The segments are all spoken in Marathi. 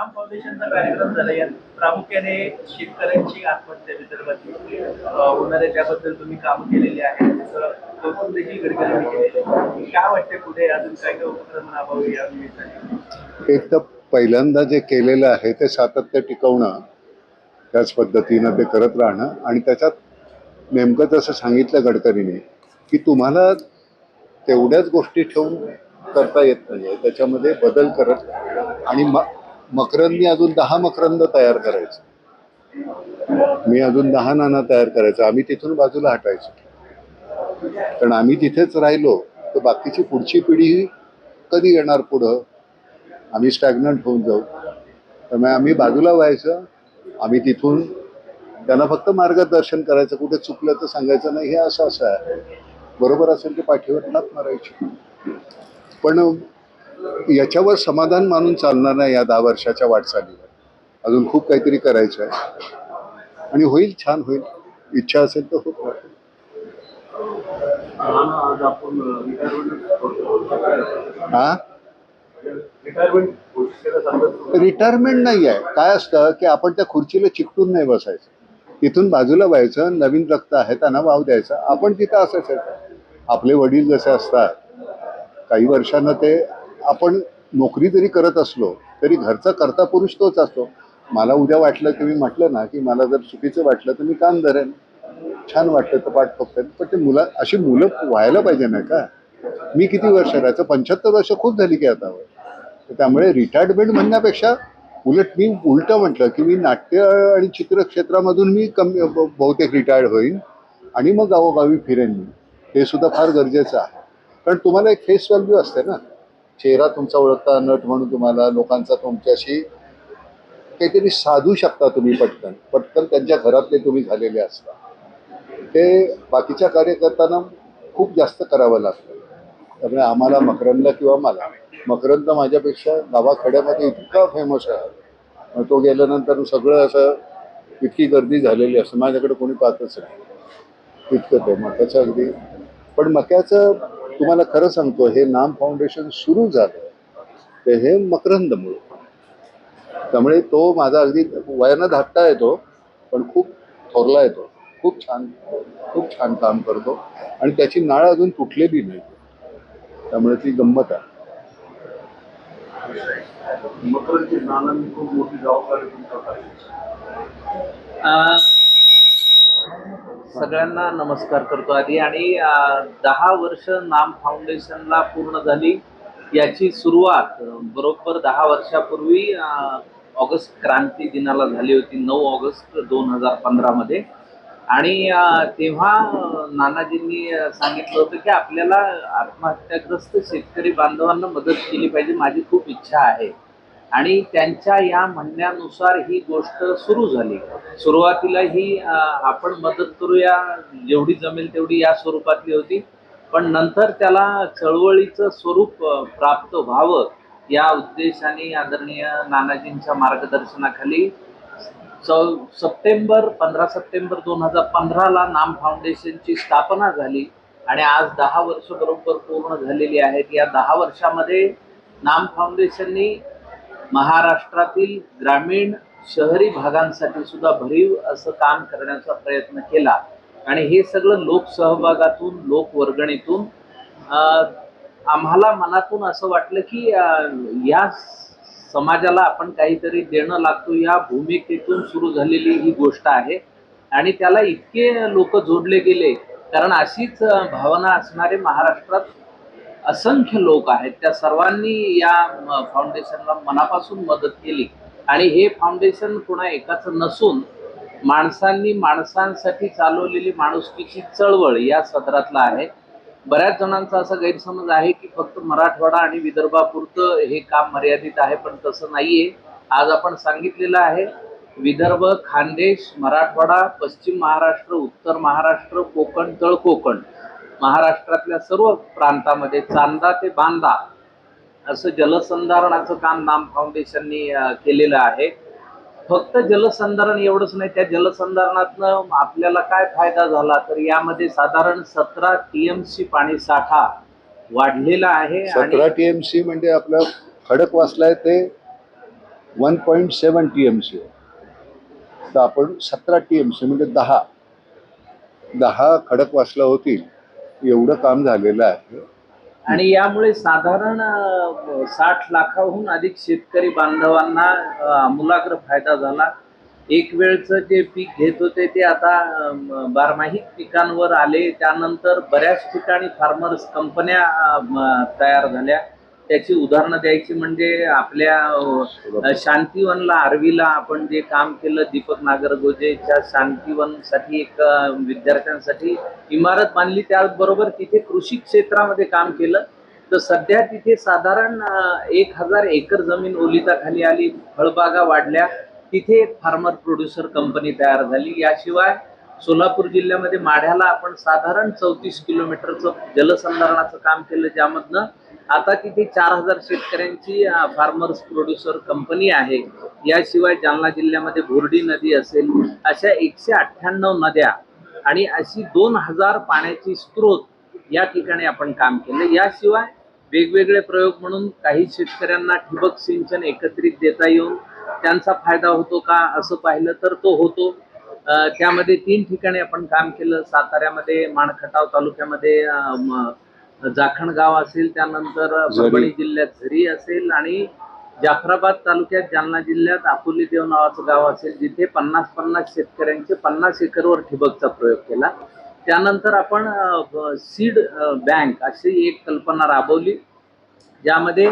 राम फाउंडेशनचा कार्यक्रम झाला. यात प्रामुख्याने शेतकऱ्यांची आत्महत्या विदर्भातली अं, होणाऱ्या त्याबद्दल तुम्ही काम केलेले आहे त्याचं कौतुक देखील गडकरींनी केलेले काय वाटते पुढे? अजून काय काय उपक्रम राबवावे या निमित्ताने? एक तर पहिल्यांदा जे केलेलं आहे ते सातत्य टिकवणं त्याच पद्धतीनं ते करत राहणं आणि त्याच्यात नेमकं जसं सांगितलं गडकरीने की तुम्हाला तेवढ्याच गोष्टी ठेवून करता येत नाही त्याच्यामध्ये बदल करत आणि मग मकरंदनी अजून दहा मकरंद तयार करायचं. मी अजून दहा नाना तयार करायचं. आम्ही तिथून बाजूला हटायचो. कारण आम्ही तिथेच राहिलो तर बाकीची पुढची पिढी कधी येणार पुढं? आम्ही स्टॅग्नंट होऊन जाऊ. त्यामुळे आम्ही बाजूला व्हायचं. आम्ही तिथून त्यांना फक्त मार्गदर्शन करायचं. कुठे चुकलं तर सांगायचं नाही. हे असं असं आहे. बरोबर असेल की पाठीवर नात मारायची. पण याच्यावर समाधान मानून चालणार नाही या दहा वर्षाच्या वाटचालीवर. अजून खूप काहीतरी करायचं आहे. आणि होईल छान होईल. इच्छा असेल तर होत राहील. रिटायरमेंट हा? रिटायरमेंट नाही आहे. काय असतं की आपण त्या खुर्चीला चिकटून नाही बसायचं. तिथून बाजूला व्हायचं नवीन रक्त आहे त्यांना वाव द्यायचा. आपण तिथं असायचं. आपले वडील जसे असतात काही वर्षांना ते आपण नोकरी जरी करत असलो तरी घरचा करता पुरुष तोच असतो. मला उद्या वाटलं की मी म्हटलं ना की मला जर चुकीचं वाटलं तर मी काम धरेन. छान वाटलं तर पाठ फक्त पण ते मुलं अशी मुलं व्हायला पाहिजे ना का? मी किती वर्ष राहायचं पंच्याहत्तर वर्ष खूप झाली की आता. तर त्यामुळे रिटायरमेंट म्हणण्यापेक्षा उलट मी उलटं म्हटलं की मी नाट्य आणि चित्र क्षेत्रामधून मी कमी बहुतेक रिटायर्ड होईन आणि मग गावोगावी फिरेन मी. हे सुद्धा फार गरजेचं आहे. कारण तुम्हाला एक फेस व्हॅल्यू असते ना. चेहरा तुमचा ओळखता नट म्हणून तुम्हाला लोकांचा तुमच्याशी काहीतरी साधू शकता तुम्ही पटकन. पटकन त्यांच्या घरातले तुम्ही झालेले असता. ते बाकीच्या कार्यकर्त्यांना खूप जास्त करावं लागतं. त्यामुळे आम्हाला मकरंदला किंवा मला मकरंद माझ्यापेक्षा गावाखेड्यामध्ये इतका फेमस आहे. मग तो गेल्यानंतर सगळं असं इतकी गर्दी झालेली असते. माझ्याकडे कोणी पाहतच नाही. इतकं ते मकाचं अगदी. पण मक्याचं तुम्हाला खरं सांगतो हे नाम फाउंडेशन सुरू झालं. ते हे मकरंदमुळे. त्यामुळे तो माझा अगदी वयानं धाकटा येतो पण खूप थोरला येतो खूप छान खूप छान काम करतो. आणि त्याची नाळ अजून तुटलेली नाही. त्यामुळे ती गंमत आहे. मकरंदची नानांनी खूप मोठी जबाबदारी सगळ्यांना नमस्कार करतो आधी. आणि दहा वर्ष नाम फाउंडेशनला पूर्ण झाली. याची सुरुवात बरोबर दहा वर्षापूर्वी ऑगस्ट क्रांती दिनाला झाली होती नऊ ऑगस्ट दोन हजार पंधरामध्ये आणि तेव्हा नानाजींनी सांगितलं होतं की आपल्याला आत्महत्याग्रस्त शेतकरी बांधवांना मदत केली पाहिजे. माझी खूप इच्छा आहे. आणि त्यांच्या या म्हणण्यानुसार ही गोष्ट सुरू झाली. सुरुवातीला ही आपण मदत करूया जेवढी जमेल तेवढी या स्वरूपातली होती. पण नंतर त्याला चळवळीचं स्वरूप प्राप्त व्हावं या उद्देशाने आदरणीय नानाजींच्या मार्गदर्शनाखाली चौ सप्टेंबर पंधरा सप्टेंबर दोन हजार पंधराला नाम फाउंडेशनची स्थापना झाली आणि आज दहा वर्ष बरोबर पूर्ण झालेली आहेत. या दहा वर्षामध्ये नाम फाउंडेशननी महाराष्ट्रातील ग्रामीण शहरी भागांसाठी सुद्धा भरीव असं काम करण्याचा प्रयत्न केला. आणि हे सगळं लोकसहभागातून लोकवर्गणीतून आम्हाला मनातून असं वाटलं की या समाजाला आपण काहीतरी देणं लागतो. या भूमिकेतून सुरू झालेली ही गोष्ट आहे. आणि त्याला इतके लोक जोडले गेले. कारण अशीच भावना असणारे महाराष्ट्रात असंख्य लोक आहेत त्या सर्वांनी या फाउंडेशनला मनापासून मदत केली. आणि हे फाउंडेशन पुन्हा एकाचं नसून माणसांनी माणसांसाठी चालवलेली माणुसकीची चळवळ या सदरातला आहे. बऱ्याच जणांचा असा गैरसमज आहे की फक्त मराठवाडा आणि विदर्भापुरतं हे काम मर्यादित आहे पण तसं नाहीये. आज आपण सांगितलेलं आहे विदर्भ खानदेश मराठवाडा पश्चिम महाराष्ट्र उत्तर महाराष्ट्र कोकण तळ कोकण महाराष्ट्रातल्या सर्व प्रांतामध्ये चांदा ते बांदा असं जलसंधारणाचं काम नाम फाउंडेशननी केलेलं आहे. फक्त जलसंधारण एवढंच नाही त्या जलसंधारणातनं आपल्याला काय फायदा झाला तर यामध्ये साधारण सतरा टीएमसी पाणी साठा वाढलेला आहे सतरा टीएमसी म्हणजे आपलं खडक वाचलाय ते one point seven T M C तर आपण सतरा टी एम सी म्हणजे दहा. दहा खडक वाचला होतील. एवढं काम झालेलं आहे. आणि यामुळे साधारण साठ लाखाहून अधिक शेतकरी बांधवांना आमूलाग्र फायदा झाला. एक वेळचं जे पीक घेत होते ते आता बारमाही पिकांवर आले. त्यानंतर बऱ्याच ठिकाणी फार्मर्स कंपन्या तयार झाल्या. त्याची उदाहरणं द्यायची म्हणजे आपल्या शांतीवनला आरवीला आर्वीला आपण जे काम केलं दीपक नागरगोजेच्या शांतीवनसाठी एक विद्यार्थ्यांसाठी इमारत बांधली त्याचबरोबर तिथे कृषी क्षेत्रामध्ये काम केलं. तर सध्या तिथे साधारण एक हजार एकर जमीन ओलिताखाली आली फळबागा वाढल्या. तिथे एक फार्मर प्रोड्युसर कंपनी तयार झाली. याशिवाय सोलापूर जिल्ह्यामध्ये माढ्याला आपण साधारण चौतीस किलोमीटरचं जलसंधारणाचं काम केलं ज्यामधनं आता तिथे चार हजार शेतकऱ्यांची फार्मर्स प्रोड्युसर कंपनी आहे. याशिवाय जालना जिल्ह्यामध्ये बोर्डी नदी असेल अशा एकशे अठ्ठ्याण्णव नद्या आणि अशी दोन हजार पाण्याची स्त्रोत या ठिकाणी आपण काम केलं. याशिवाय वेगवेगळे प्रयोग म्हणून काही शेतकऱ्यांना ठिबक सिंचन एकत्रित देता येऊन त्यांचा फायदा होतो का असं पाहिलं तर तो होतो. त्यामध्ये तीन ठिकाणी आपण काम केलं. साताऱ्यामध्ये माणखटाव तालुक्यामध्ये जाखण गाव असेल त्यानंतर. परभणी जिल्ह्यात झरी असेल आणि जाफराबाद तालुक्यात जालना जिल्ह्यात आपुली देव नावाचं गाव असेल जिथे पन्नास पन्नास शेतकऱ्यांचे पन्नास एकरवर ठिबकचा प्रयोग केला त्यानंतर आपण सीड बँक अशी एक कल्पना राबवली ज्यामध्ये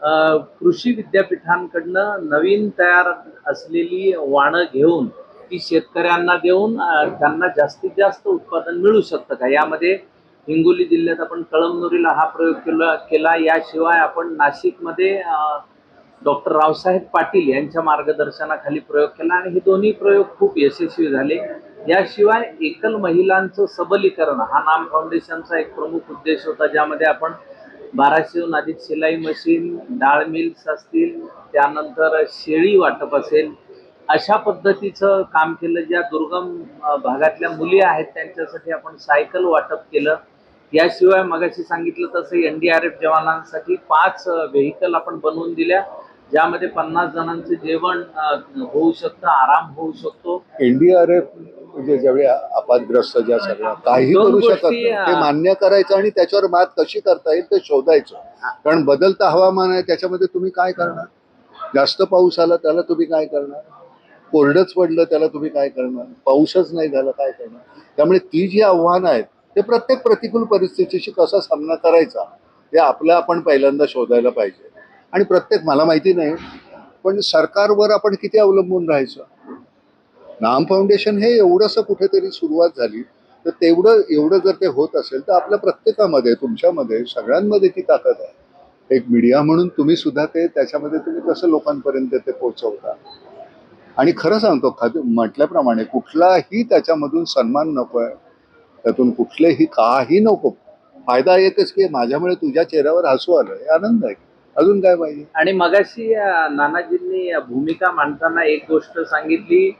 कृषी विद्यापीठांकडनं नवीन तयार असलेली वाणं घेऊन ती शेतकऱ्यांना देऊन त्यांना जास्तीत जास्त उत्पादन मिळू शकतं का यामध्ये हिंगोली जिल्ह्यात आपण कळमनुरीला हा प्रयोग केला केला. याशिवाय आपण नाशिकमध्ये डॉक्टर रावसाहेब पाटील यांच्या मार्गदर्शनाखाली प्रयोग केला आणि हे दोन्ही प्रयोग खूप यशस्वी झाले. याशिवाय एकल महिलांचं सबलीकरण हा नाम फाउंडेशनचा एक प्रमुख उद्देश होता ज्यामध्ये आपण बाराशेहून अधिक शिलाई मशीन डाळ मिल्स असतील त्यानंतर शेळी वाटप असेल अशा पद्धतीचं काम केलं. ज्या दुर्गम भागातल्या मुली आहेत त्यांच्यासाठी आपण सायकल वाटप केलं. याशिवाय मगाशी सांगितलं तसं एन डी आर एफ जवानांसाठी पाच व्हेकल आपण बनवून दिल्या ज्यामध्ये पन्नास जणांचं जेवण होऊ शकतं आराम होऊ शकतो. एनडीआरएफ म्हणजे ज्यावेळी आपदग्रस्त ज्या सगळ्या काही दोन करू शकत गोष्टी, नाही. ते अं, मान्य करायचं आणि त्याच्यावर मात कशी करता येईल ते शोधायचं. कारण बदलता हवामान आहे त्याच्यामध्ये तुम्ही काय करणार? जास्त पाऊस आला त्याला तुम्ही काय करणार? कोरडच पडलं त्याला तुम्ही काय करणार? पाऊसच नाही झाला काय करणार? त्यामुळे ती जी आव्हानं आहेत ते प्रत्येक प्रतिकूल परिस्थितीशी कसा सामना करायचा हे आपलं आपण पहिल्यांदा शोधायला पाहिजे. आणि प्रत्येक मला माहिती नाही पण सरकारवर आपण किती अवलंबून राहायचं? नाम फाउंडेशन हे एवढंसं कुठेतरी सुरुवात झाली तर तेवढं एवढं जर ते होत असेल तर आपल्या प्रत्येकामध्ये तुमच्यामध्ये सगळ्यांमध्ये ती ताकद आहे. एक मीडिया म्हणून तुम्ही सुद्धा ते त्याच्यामध्ये तुम्ही कसं लोकांपर्यंत ते पोहोचवता? आणि खरं सांगतो खाली म्हटल्याप्रमाणे कुठलाही त्याच्यामधून सन्मान नको आहे त्यातून कुठलेही काही नको. फायदा एकच की माझ्यामुळे तुझ्या चेहऱ्यावर हसू आलं हे आनंद आहे. अजून काय पाहिजे? आणि मगाशी नानाजींनी भूमिका मांडताना एक गोष्ट सांगितली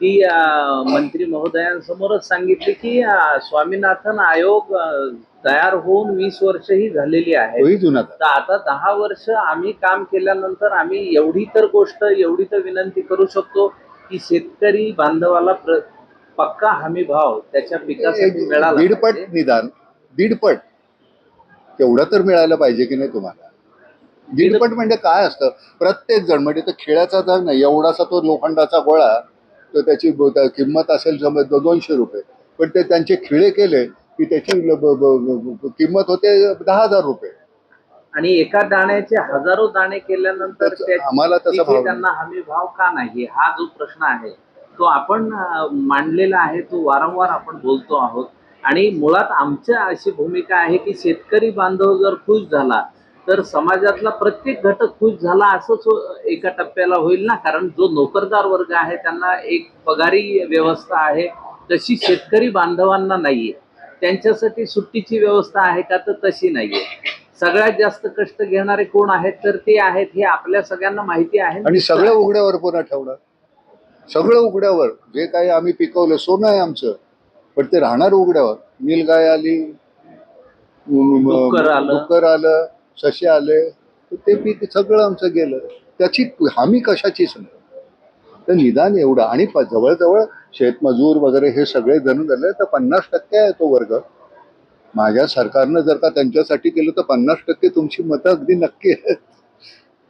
की अ, मंत्री महोदयांसमोरच सांगितली की स्वामीनाथन आयोग तयार होऊन वीस वर्षही झालेली आहेत. तोही जुना तर आता दहा वर्ष आम्ही काम केल्यानंतर आम्ही एवढी तर गोष्ट एवढी तर विनंती करू शकतो की शेतकरी बांधवाला प्र- पक्का हमी भाव त्याच्या पिकासाठी मिळाला दीडपट. निदान दीडपट. तेवढं तर मिळालं पाहिजे की नाही तुम्हाला? दीडपट म्हणजे काय असतं? प्रत्येक जण म्हणजे तो खेळाचा तर नाही एवढासा तो लोखंडाचा गोळा तर त्याची किंमत असेल समज दोनशे रुपये. पण ते त्यांचे खिळे केले की त्याची किंमत होते दहा हजार रुपये. आणि एका दाण्याचे हजारो दाणे केल्यानंतर आम्हाला तसा. त्यांना हमी भाव का नाही? हा जो प्रश्न आहे तो आपण मांडलेला आहे तो वारंवार आपण बोलतो आहोत. आणि मुळात आमच्या अशी भूमिका आहे की शेतकरी बांधव जर खुश झाला तर समाजातला प्रत्येक घटक खुश झाला असंच एका टप्प्याला होईल ना? कारण जो नोकरदार वर्ग आहे त्यांना एक पगारी व्यवस्था आहे तशी शेतकरी बांधवांना नाहीये. त्यांच्यासाठी सुट्टीची व्यवस्था आहे का तर तशी नाहीये. सगळ्यात जास्त कष्ट घेणारे कोण आहेत तर ते आहेत हे आपल्या सगळ्यांना माहिती आहे. आणि सगळं उघड्यावर पुन्हा ठेवणार सगळं उघड्यावर जे काही आम्ही पिकवलं सोनं आहे आमचं पण ते राहणार उघड्यावर. नीलगाय आली डुक्कर आलं. डुक्कर आलं ससे आले तर ते पीक सगळं आमचं गेलं. त्याची हमी कशाचीच नाही. तर निदान एवढं आणि जवळजवळ शेतमजूर वगैरे हे सगळे जण झाले तर पन्नास टक्के आहे तो वर्ग. माझ्या सरकारनं जर का त्यांच्यासाठी केलं तर पन्नास टक्के तुमची मतं अगदी नक्की आहेत.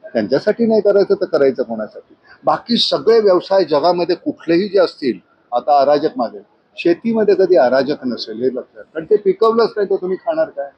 त्यांच्यासाठी नाही करायचं तर करायचं कोणासाठी? बाकी सगळे व्यवसाय जगामध्ये कुठलेही जे असतील आता अराजक मागे शेतीमध्ये कधी अराजक नसेल हे लक्षात. कारण ते पिकवलंच नाही तर तुम्ही खाणार काय?